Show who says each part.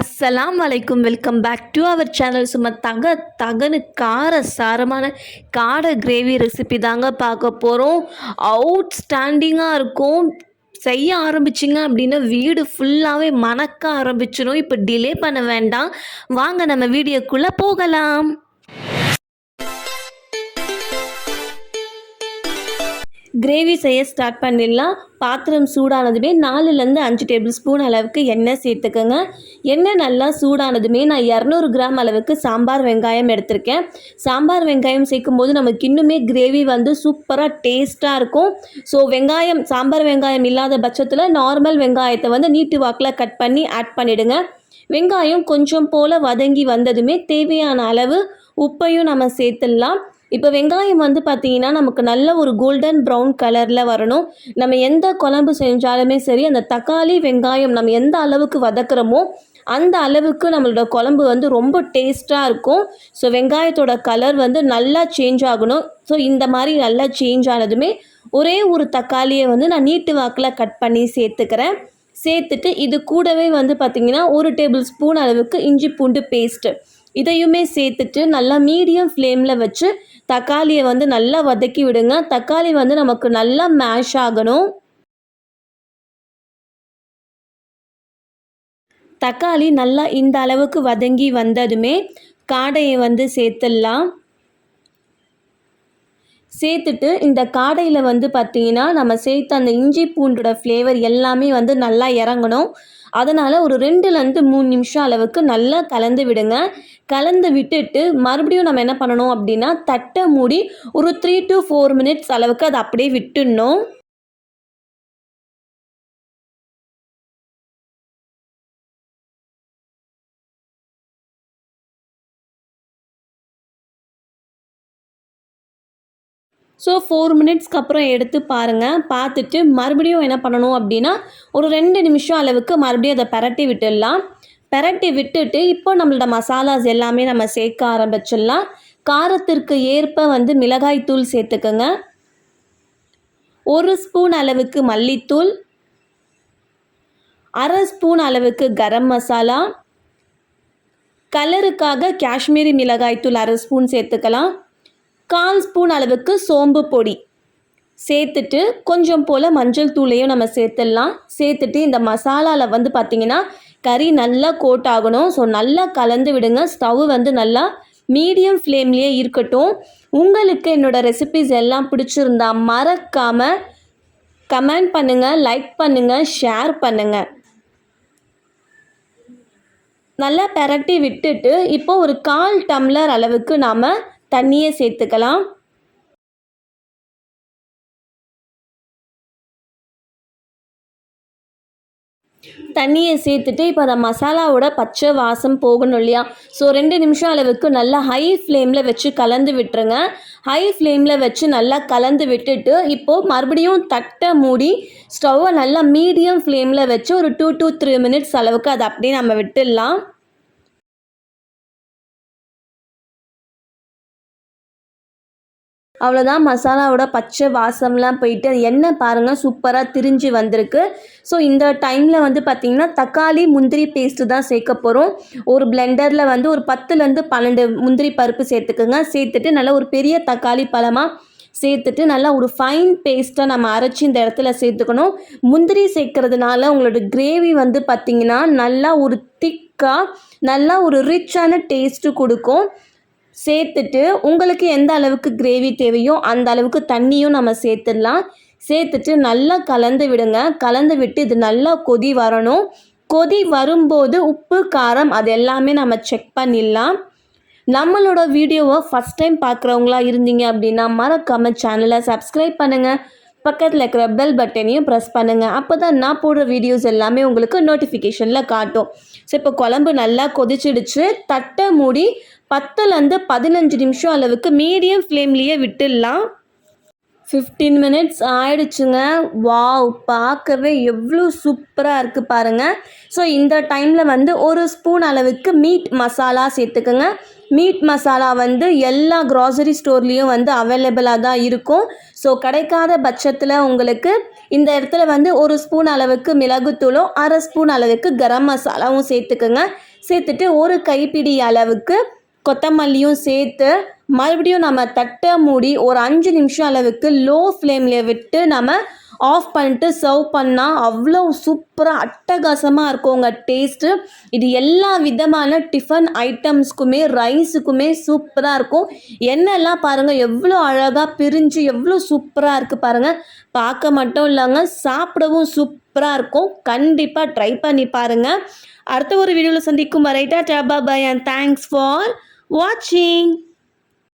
Speaker 1: அஸ்ஸலாம் வலைக்கும் welcome back to our channel சும்மா தக தகனு கார சாரமான காடை கிரேவி ரெசிபி தாங்க பார்க்க போகிறோம் அவுட் ஸ்டாண்டிங்காக இருக்கும். செய்ய ஆரம்பிச்சிங்க அப்படின்னா வீடு ஃபுல்லாகவே மணக்க ஆரம்பிச்சிடும் இப்போ டிலே பண்ண வேண்டாம். வாங்க நம்ம வீடியோக்குள்ளே போகலாம். கிரேவி செய்ய ஸ்டார்ட் பண்ணிடலாம். பாத்திரம் சூடானதுமே நாலுலேருந்து அஞ்சு டேபிள் ஸ்பூன் அளவுக்கு எண்ணெய் சேர்த்துக்கோங்க. எண்ணெய் நல்லா சூடானதுமே நான் இரநூறு கிராம் அளவுக்கு சாம்பார் வெங்காயம் எடுத்திருக்கேன். சாம்பார் வெங்காயம் சேர்க்கும் போது நமக்கு இன்னுமே கிரேவி வந்து சூப்பராக டேஸ்ட்டாக இருக்கும். ஸோ வெங்காயம் சாம்பார் வெங்காயம் இல்லாத பட்சத்தில் நார்மல் வெங்காயத்தை வந்து நீட்டு வாக்கில் கட் பண்ணி ஆட் பண்ணிவிடுங்க வெங்காயம் கொஞ்சம் போல் வதங்கி வந்ததுமே தேவையான அளவு உப்பையும் நம்ம சேர்த்துடலாம். இப்போ வெங்காயம் வந்து பார்த்திங்கன்னா நமக்கு நல்ல ஒரு கோல்டன் ப்ரௌன் கலரில் வரணும். நம்ம எந்த குழம்பு செஞ்சாலுமே சரி அந்த தக்காளி வெங்காயம் நம்ம எந்த அளவுக்கு வதக்குறோமோ அந்த அளவுக்கு நம்மளோட குழம்பு வந்து ரொம்ப டேஸ்ட்டாக இருக்கும். ஸோ வெங்காயத்தோட கலர் வந்து நல்லா சேஞ்ச் ஆகணும். ஸோ இந்த மாதிரி நல்லா சேஞ்ச் ஆனதுமே ஒரே ஒரு தக்காளியை வந்து நான் நீட்டு வாக்கில் கட் பண்ணி சேர்த்துக்கிறேன். சேர்த்துட்டு இது கூடவே வந்து பார்த்திங்கன்னா ஒரு டேபிள் ஸ்பூன் அளவுக்கு இஞ்சி பூண்டு பேஸ்ட்டு இதையுமே சேர்த்துட்டு நல்லா மீடியம் ஃப்ளேமில் வச்சு தக்காளியை வந்து நல்லா வதக்கி விடுங்க. தக்காளி வந்து நமக்கு நல்லா மேஷ் ஆகணும். தக்காளி நல்லா இந்த அளவுக்கு வதங்கி வந்ததுமே காடையை வந்து சேர்த்துடலாம். சேர்த்துட்டு இந்த காடையில் வந்து பார்த்திங்கன்னா நம்ம சேர்த்த அந்த இஞ்சி பூண்டோட ஃப்ளேவர் எல்லாமே வந்து நல்லா இறங்கணும். அதனால் ஒரு ரெண்டுலேருந்து மூணு நிமிஷம் அளவுக்கு நல்லா கலந்து விடுங்க. கலந்து விட்டுட்டு மறுபடியும் நம்ம என்ன பண்ணணும் அப்படின்னா தட்டை மூடி ஒரு த்ரீ டு ஃபோர் மினிட்ஸ் அளவுக்கு அதை அப்படியே விட்டுடணும். ஸோ ஃபோர் மினிட்ஸ்க்கு அப்புறம் எடுத்து பாருங்கள் பார்த்துட்டு மறுபடியும் என்ன பண்ணணும் அப்படின்னா ஒரு ரெண்டு நிமிஷம் அளவுக்கு மறுபடியும் அதை பரட்டி விட்டுடலாம். பரட்டி விட்டுட்டு இப்போ நம்மளோட மசாலாஸ் எல்லாமே நம்ம சேர்க்க ஆரம்பிச்சிடலாம். காரத்திற்கு ஏற்ப வந்து மிளகாய் தூள் சேர்த்துக்கோங்க. ஒரு ஸ்பூன் அளவுக்கு மல்லித்தூள். அரை ஸ்பூன் அளவுக்கு கரம் மசாலா. கலருக்காக காஷ்மீரி மிளகாய்த்தூள் அரை ஸ்பூன் சேர்த்துக்கலாம். கால் ஸ்பூன் அளவுக்கு சோம்பு பொடி. சேர்த்துட்டு கொஞ்சம் போல் மஞ்சள் தூளையும் நம்ம சேர்த்துடலாம். சேர்த்துட்டு இந்த மசாலாவில் வந்து பார்த்திங்கன்னா கறி நல்லா கோட் ஆகணும். ஸோ நல்லா கலந்து விடுங்க. ஸ்டவ் வந்து நல்லா மீடியம் ஃப்ளேம்லேயே இருக்கட்டும். உங்களுக்கு என்னோடய ரெசிபிஸ் எல்லாம் பிடிச்சிருந்தா மறக்காமல் கமெண்ட் பண்ணுங்கள் லைக் பண்ணுங்கள் ஷேர் பண்ணுங்கள் நல்லா பெரட்டி விட்டுட்டு இப்போ ஒரு கால் டம்ளர் அளவுக்கு நாம் தண்ணியை சேர்த்துக்கலாம். தண்ணியை சேர்த்துட்டு இப்போ அந்த மசாலாவோட பச்சை வாசம் போகணும் இல்லையா? ஸோ ரெண்டு நிமிஷம் அளவுக்கு நல்லா ஹை ஃப்ளேமில் வச்சு கலந்து விட்டுருங்க. ஹை ஃப்ளேமில் வச்சு நல்லா கலந்து விட்டுட்டு இப்போது மறுபடியும் தட்டை மூடி ஸ்டவ்வை நல்லா மீடியம் ஃப்ளேமில் வச்சு ஒரு டூ டூ த்ரீ மினிட்ஸ் அளவுக்கு அதை அப்படியே நம்ம விட்டுடலாம். அவ்வளோதான் மசாலாவோட பச்சை வாசம்லாம் போயிட்டு அது எண்ணெய் பாருங்கள் சூப்பராக திரிஞ்சு வந்திருக்கு. ஸோ இந்த டைமில் வந்து பார்த்திங்கன்னா தக்காளி முந்திரி பேஸ்ட்டு தான் சேர்க்க போகிறோம் ஒரு பிளெண்டரில் வந்து ஒரு பத்துலேருந்து பன்னெண்டு முந்திரி பருப்பு சேர்த்துக்குங்க. சேர்த்துட்டு நல்லா ஒரு பெரிய தக்காளி பழமாக சேர்த்துட்டு நல்லா ஒரு ஃபைன் பேஸ்ட்டாக நம்ம அரைச்சி இந்த இடத்துல சேர்த்துக்கணும். முந்திரி சேர்க்கறதுனால உங்களோட கிரேவி வந்து பார்த்திங்கன்னா நல்லா ஒரு திக்காக நல்லா ஒரு ரிச்சான டேஸ்ட்டு கொடுக்கும். சேர்த்துட்டு உங்களுக்கு எந்த அளவுக்கு கிரேவி தேவையோ அந்த அளவுக்கு தண்ணியும் நம்ம சேர்த்துடலாம். சேர்த்துட்டு நல்லா கலந்து விடுங்க. கலந்து விட்டு இது நல்லா கொதி வரணும். கொதி வரும்போது உப்பு காரம் அது எல்லாமே நம்ம செக் பண்ணிடலாம். நம்மளோட வீடியோவை ஃபஸ்ட் டைம் பார்க்குறவங்களா இருந்தீங்க அப்படின்னா மறக்காமல் சேனலை சப்ஸ்கிரைப் பண்ணுங்கள் பக்கத்தில் இருக்கிற பெல் பட்டனையும் ப்ரெஸ் பண்ணுங்கள் அப்போ தான் நான் போடுற வீடியோஸ் எல்லாமே உங்களுக்கு நோட்டிஃபிகேஷனில் காட்டும். ஸோ இப்போ குழம்பு நல்லா கொதிச்சிடுச்சு. தட்டை மூடி பத்துலேருந்து பதினஞ்சு நிமிஷம் அளவுக்கு மீடியம் ஃப்ளேம்லேயே விட்டுடலாம். ஃபிஃப்டீன் மினிட்ஸ் ஆயிடுச்சுங்க. வாவ் பார்க்கவே எவ்வளோ சூப்பராக இருக்குது பாருங்கள் ஸோ இந்த டைமில் வந்து ஒரு ஸ்பூன் அளவுக்கு மீட் மசாலா சேர்த்துக்கோங்க. மீட் மசாலா வந்து எல்லா க்ராசரி ஸ்டோர்லேயும் வந்து அவைலபிளாக தான் இருக்கும். ஸோ கிடைக்காத பட்சத்தில் உங்களுக்கு இந்த இடத்துல வந்து ஒரு ஸ்பூன் அளவுக்கு மிளகுத்தூளும் அரை ஸ்பூன் அளவுக்கு கரம் மசாலாவும் சேர்த்துக்குங்க. சேர்த்துட்டு ஒரு கைப்பிடி அளவுக்கு கொத்தமல்லியும் சேர்த்து மறுபடியும் நம்ம தட்டை மூடி ஒரு அஞ்சு நிமிஷம் அளவுக்கு லோ ஃப்ளேமில் விட்டு நம்ம ஆஃப் பண்ணிட்டு சர்வ் பண்ணால் அவ்வளோ சூப்பராக அட்டகாசமாக இருக்கும் உங்கள் டேஸ்ட்டு இது எல்லா விதமான டிஃபன் ஐட்டம்ஸ்க்குமே ரைஸுக்குமே சூப்பராக இருக்கும். எண்ணெய்லாம் பாருங்கள் எவ்வளோ அழகாக பிரிஞ்சு எவ்வளோ சூப்பராக இருக்குது பாருங்கள் பார்க்க மட்டும் இல்லைங்க சாப்பிடவும் சூப்பராக இருக்கும். கண்டிப்பாக ட்ரை பண்ணி பாருங்கள் அடுத்த ஒரு வீடியோவில் சந்திக்கும் வரைட்டா டபா பை அண்ட் தேங்க்ஸ் ஃபார் வாட்சிங்